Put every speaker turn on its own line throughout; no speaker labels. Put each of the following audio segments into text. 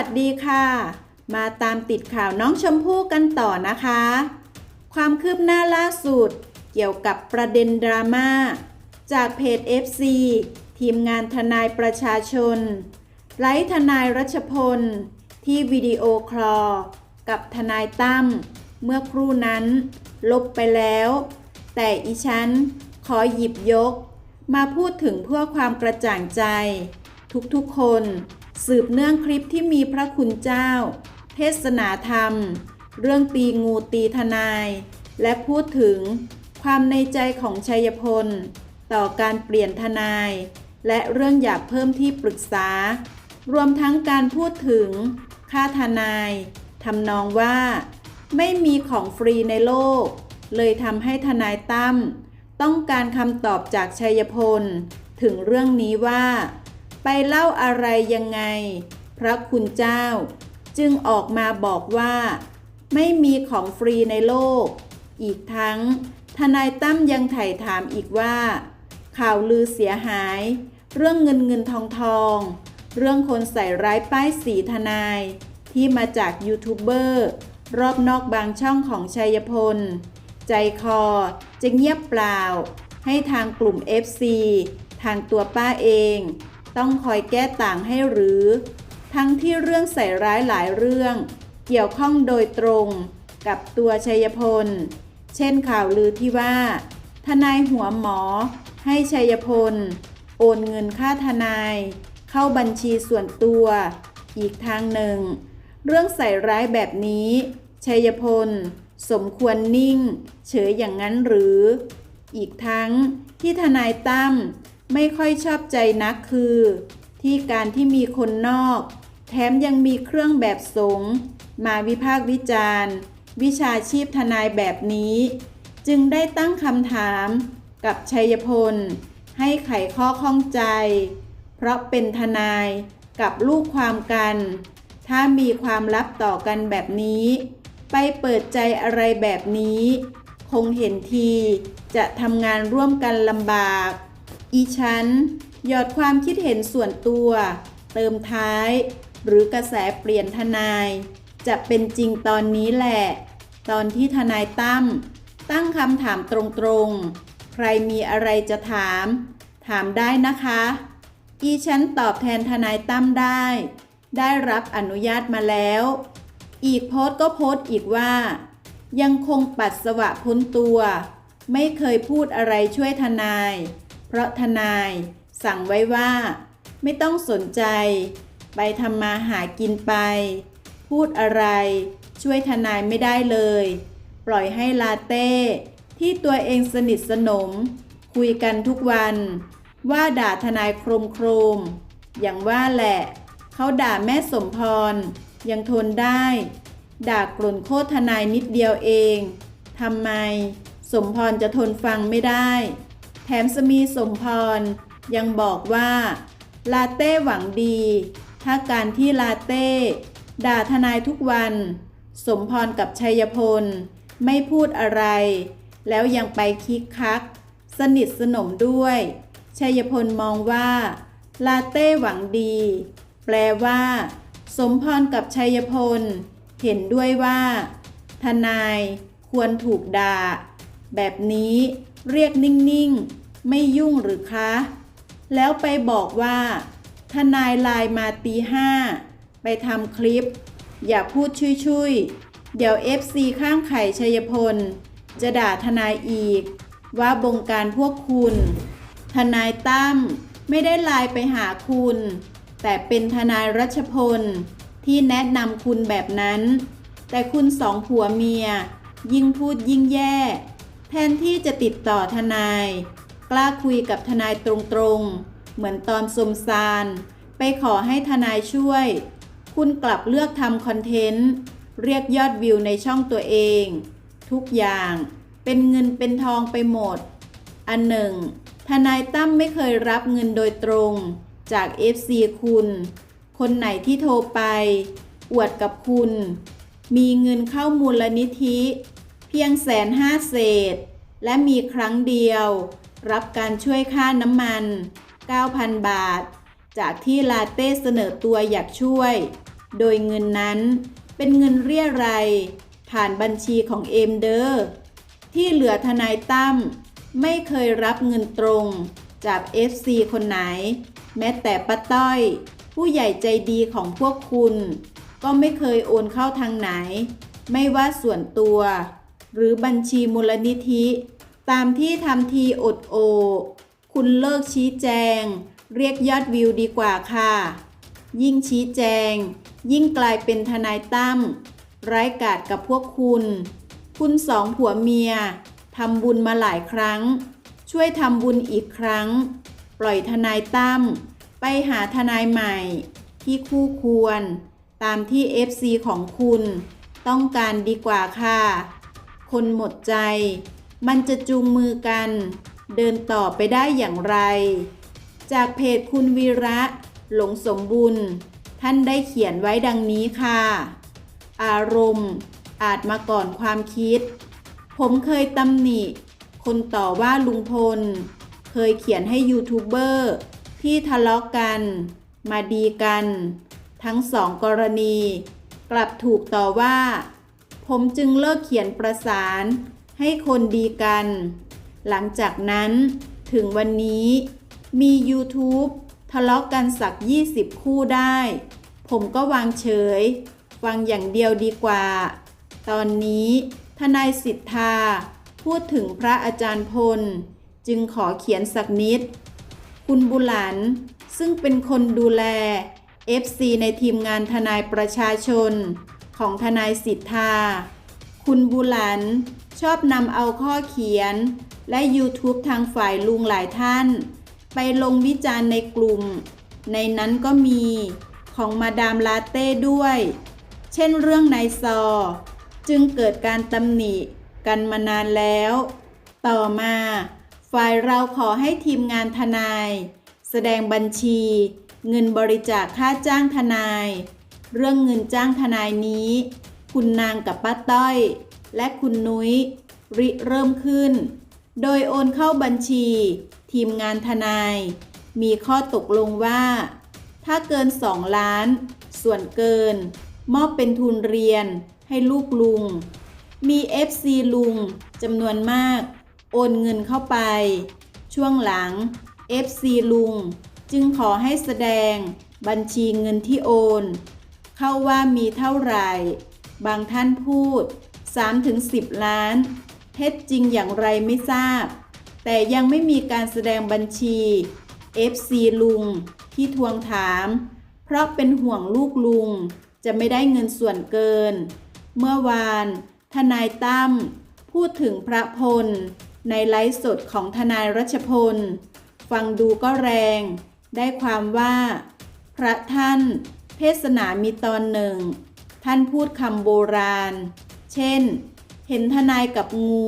วัสดีค่ะ มาตามติดข่าวน้องชมพู่กันต่อนะคะ ความคืบหน้าล่าสุด เกี่ยวกับประเด็นดราม่าจากเพจ FC ทีมงานทนายประชาชน ไลฟ์ทนายรัชพล ที่วิดีโอคลอ กับทนายตั้มเมื่อครู่นั้น ลบไปแล้ว แต่อีฉันขอหยิบยก มาพูดถึงเพื่อความกระจ่างใจ ทุกๆคน สืบเนื่องคลิปที่มีพระคุณเจ้า เทศนาธรรม เรื่องตีงูตีทนาย และพูดถึงความในใจของชัยพล ต่อการเปลี่ยนทนาย และเรื่องอยากเพิ่มที่ปรึกษา รวมทั้งการพูดถึง ค่าทนายทำนองว่า ไม่มีของฟรีในโลก เลยทำให้ทนายตั้มต้องการคำตอบจากชัยพล ถึงเรื่องนี้ว่า ไปเล่าอะไรยังไง พระคุณเจ้า จึงออกมาบอกว่า ไม่มีของฟรีในโลก อีกทั้ง ทนายตั้มยังไถ่ถามอีกว่า ข่าวลือเสียหาย เรื่องเงินเงินทองทองเรื่องคนใส่ร้ายป้ายสีทนาย ที่มาจากยูทูบเบอร์รอบนอกบางช่องของชัยพล ใจคอจะเงียบเปล่า ให้ทางกลุ่ม FC ทางตัวป้าเอง ต้องคอยแก้ต่างให้หรือ ทั้งที่เรื่องใส่ร้ายหลายเรื่อง เกี่ยวข้องโดยตรงกับตัวชัยพล เช่นข่าวลือที่ว่า ทนายหัวหมอ ให้ชัยพล โอนเงินค่าทนาย เข้าบัญชีส่วนตัว อีกทางหนึ่ง เรื่องใส่ร้ายแบบนี้ชัยพล สมควรนิ่ง เฉยอย่างนั้นหรือ อีกทั้งที่ทนายตั้ม ไม่ค่อยชอบใจนักคือ ที่การที่มีคนนอก แถมยังมีเครื่องแบบสงมาวิพากษ์วิจารณ์ วิชาชีพทนายแบบนี้ จึงได้ตั้งคำถามกับชัยพล ให้ไขข้อข้องใจ เพราะเป็นทนายกับลูกความกัน ถ้ามีความลับต่อกันแบบนี้ ไปเปิดใจอะไรแบบนี้ คงเห็นทีจะทำงานร่วมกันลำบาก อีฉัน หยอดความคิดเห็นส่วนตัว เติมท้าย หรือกระแสเปลี่ยนทนาย จะเป็นจริงตอนนี้แหละ ตอนที่ทนายตั้มตั้งคำถามตรงๆ ใครมีอะไรจะถาม ถามได้นะคะ อีฉันตอบแทนทนายตั้มได้ ได้รับอนุญาตมาแล้ว อีกโพสต์ก็โพสต์อีกว่า ยังคงปัสสวะพ้นตัว ไม่เคยพูดอะไรช่วยทนาย ราะทนายสั่งไว้ว่า ไม่ต้องสนใจ ไปทำมาหากินไป พูดอะไร ช่วยทนายไม่ได้เลย ปล่อยให้ลาเต้ที่ตัวเองสนิทสนม คุยกันทุกวัน ว่าด่าทนายโครมโครมๆอย่างว่าแหละ เขาด่าแม่สมพร ยังทนได้ ด่ากลุ่นโคตรทนายนิดเดียวเองทำไม สมพรจะทนฟังไม่ได้ แถมสมีสมพร ยังบอกว่า ลาเต้หวังดี ถ้าการที่ลาเต้ ด่าทนายทุกวัน สมพรกับชัยพล ไม่พูดอะไร แล้วยังไปคิกคัก สนิทสนมด้วย ชัยพลมองว่า ลาเต้หวังดี แปลว่า สมพรกับชัยพล เห็นด้วยว่า ทนายควรถูกด่า แบบนี้ เรียกนิ่งๆ ไม่ยุ่งหรือคะ แล้วไปบอกว่า ทนายไลน์มาตีห้า ไปทำคลิป อย่าพูดชุยๆ เดี๋ยว FC ข้างไข่ชัยพล จะด่าทนายอีก ว่าบงการพวกคุณ ทนายตั้มไม่ได้ไลน์ไปหาคุณ แต่เป็นทนายรัชพล ที่แนะนำคุณแบบนั้น แต่คุณสองผัวเมีย ยิ่งพูดยิ่งแย่ แทนที่จะติดต่อทนาย กล้าคุยกับทนายตรงๆ เหมือนตอนสมซาน ไปขอให้ทนายช่วย คุณกลับเลือกทำคอนเทนต์ เรียกยอดวิวในช่องตัวเอง ทุกอย่างเป็นเงินเป็นทองไปหมด อันหนึ่ง ทนายตั้มไม่เคยรับเงินโดยตรงจาก FC คุณ คนไหนที่โทรไป อวดกับคุณ มีเงินเข้ามูลนิธิ พียงแสนห้าเศษ และมีครั้งเดียว รับการช่วยค่าน้ำมัน 9,000 บาท จากที่ลาเต้เสนอตัวอยากช่วย โดยเงินนั้นเป็นเงินเรียรายผ่านบัญชีของเอมเดอร์ที่เหลือทนายตั้มไม่เคยรับเงินตรง จาก FC คนไหน แม้แต่ป้าต้อย ผู้ใหญ่ใจดีของพวกคุณ ก็ไม่เคยโอนเข้าทางไหน ไม่ว่าส่วนตัว หรือบัญชีมูลนิธิ ตามที่ทำทีอดโอ คุณเลิกชี้แจง เรียกยอดวิวดีกว่าค่ะ ยิ่งชี้แจง ยิ่งกลายเป็นทนายตั้มไร้กาดกับพวกคุณ คุณสองผัวเมียทำบุญมาหลายครั้ง ช่วยทำบุญอีกครั้ง ปล่อยทนายตั้มไปหาทนายใหม่ ที่คู่ควร ตามที่ FC ของคุณ ต้องการดีกว่าค่ะ คนหมดใจ มันจะจูงมือกัน เดินต่อไปได้อย่างไร จากเพจคุณวีระ หลงสมบุญ ท่านได้เขียนไว้ดังนี้ค่ะ อารมณ์ อาจมาก่อนความคิด ผมเคยตำหนิ คนต่อว่าลุงพล เคยเขียนให้ยูทูบเบอร์ที่ทะเลาะกัน มาดีกัน ทั้งสองกรณี กลับถูกต่อว่า ผมจึงเลิกเขียนประสาน ให้คนดีกัน หลังจากนั้นถึงวันนี้มี YouTube ทะเลาะกันสัก 20 คู่ได้ ผมก็วางเฉยฟังอย่างเดียวดีกว่า ตอนนี้ทนายสิทธา พูดถึงพระอาจารย์พล จึงขอเขียนสักนิด คุณบุหลัน ซึ่งเป็นคนดูแล FC ในทีมงานทนายประชาชน ของทนายสิทธา คุณบุหลัน ชอบนำเอาข้อเขียน และ YouTube ทางฝ่ายลุงหลายท่าน ไปลงวิจารณ์ในกลุ่ม ในนั้นก็มีของมาดามลาเต้ด้วย เช่นเรื่องนายซอ จึงเกิดการตำหนิกันมานานแล้ว ต่อมา ฝ่ายเราขอให้ทีมงานทนาย แสดงบัญชี เงินบริจาคค่าจ้างทนาย เรื่องเงินจ้างทนายนี้ คุณนางกับป้าต้อย และคุณนุ้ย ริเริ่มขึ้น โดยโอนเข้าบัญชี ทีมงานทนาย มีข้อตกลงว่า ถ้าเกิน 2 ล้าน ส่วนเกิน มอบเป็นทุนเรียนให้ลูกลุง มี FC ลุงจำนวนมาก โอนเงินเข้าไป ช่วงหลัง FC ลุง จึงขอให้แสดงบัญชีเงินที่โอน เข้าว่ามีเท่าไหร่ บางท่านพูด 3-10 ล้าน เท็จจริงอย่างไรไม่ทราบ แต่ยังไม่มีการแสดงบัญชี FC ลุงที่ทวงถาม เพราะเป็นห่วงลูกลุงจะไม่ได้เงินส่วนเกิน เมื่อวาน ทนายตั้มพูดถึงพระพล ในไลฟ์สดของทนายรัชพล ฟังดูก็แรง ได้ความว่า พระท่าน เทศนามีตอนหนึ่ง ท่านพูดคำโบราณ เช่น เห็นทนายกับงู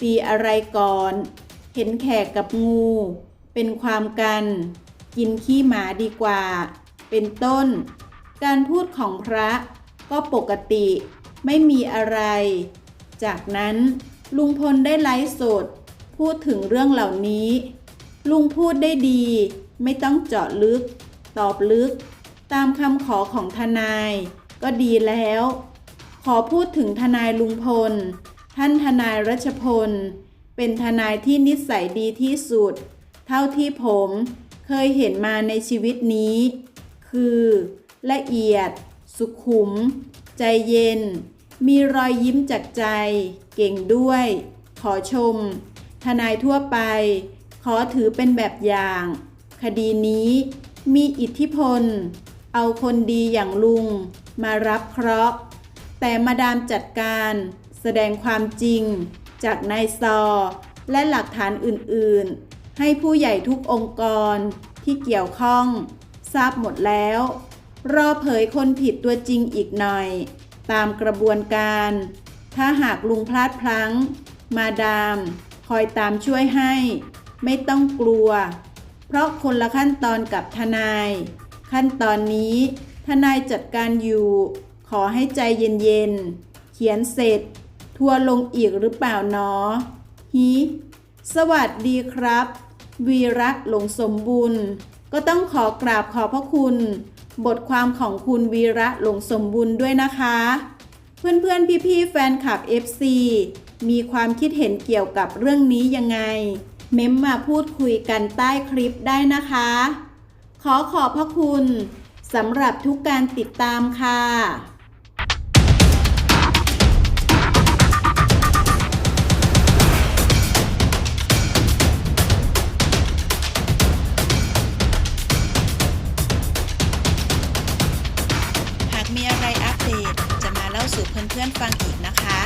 ตีอะไรก่อน เห็นแขกกับงู เป็นความกัน กินขี้หมาดีกว่า เป็นต้น การพูดของพระก็ปกติไม่มีอะไร จากนั้นลุงพลได้ไลฟ์สด พูดถึงเรื่องเหล่านี้ ลุงพูดได้ดี ไม่ต้องเจาะลึก ตอบลึก ตามคำขอของทนาย ก็ดีแล้ว ขอพูดถึงทนายลุงพล ท่านทนายรัชพล เป็นทนายที่นิสัยดีที่สุด เท่าที่ผมเคยเห็นมาในชีวิตนี้ คือ ละเอียด สุขุม ใจเย็น มีรอยยิ้มจากใจ เก่งด้วย ขอชม ทนายทั่วไป ขอถือเป็นแบบอย่าง คดีนี้มีอิทธิพล เอาคนดีอย่างลุงมารับเคราะห์ แต่มาดามจัดการแสดงความจริง จากนายซอ และหลักฐานอื่นๆ ให้ผู้ใหญ่ทุกองค์กรที่เกี่ยวข้อง ทราบหมดแล้ว รอเผยคนผิดตัวจริงอีกหน่อย ตามกระบวนการ ถ้าหากลุงพลาดพลั้ง มาดาม คอยตามช่วยให้ ไม่ต้องกลัว เพราะคนละขั้นตอนกับทนาย ขั้นตอนนี้ทนายจัดการอยู่ขอให้ใจเย็นๆ เขียนเสร็จ ทัวลงอีกหรือเปล่าเนาะฮีสวัสดีครับ วีระหลงสมบุญ ก็ต้องขอกราบขอพระคุณ บทความของคุณวีระหลงสมบุญด้วยนะคะ เพื่อนๆ พี่ๆ แฟนคลับ FC มีความคิดเห็นเกี่ยวกับเรื่องนี้ยังไง เม้มมาพูดคุยกันใต้คลิปได้นะคะ ขอขอบพระคุณสำหรับทุกการติดตามค่ะหากมีอะไรอัปเดตจะมาเล่าสู่เพื่อนๆฟังอีกนะคะ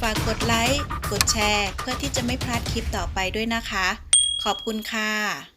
ฝากกดไลค์ กดแชร์ เพื่อที่จะไม่พลาดคลิปต่อไปด้วยนะคะ ขอบคุณค่ะ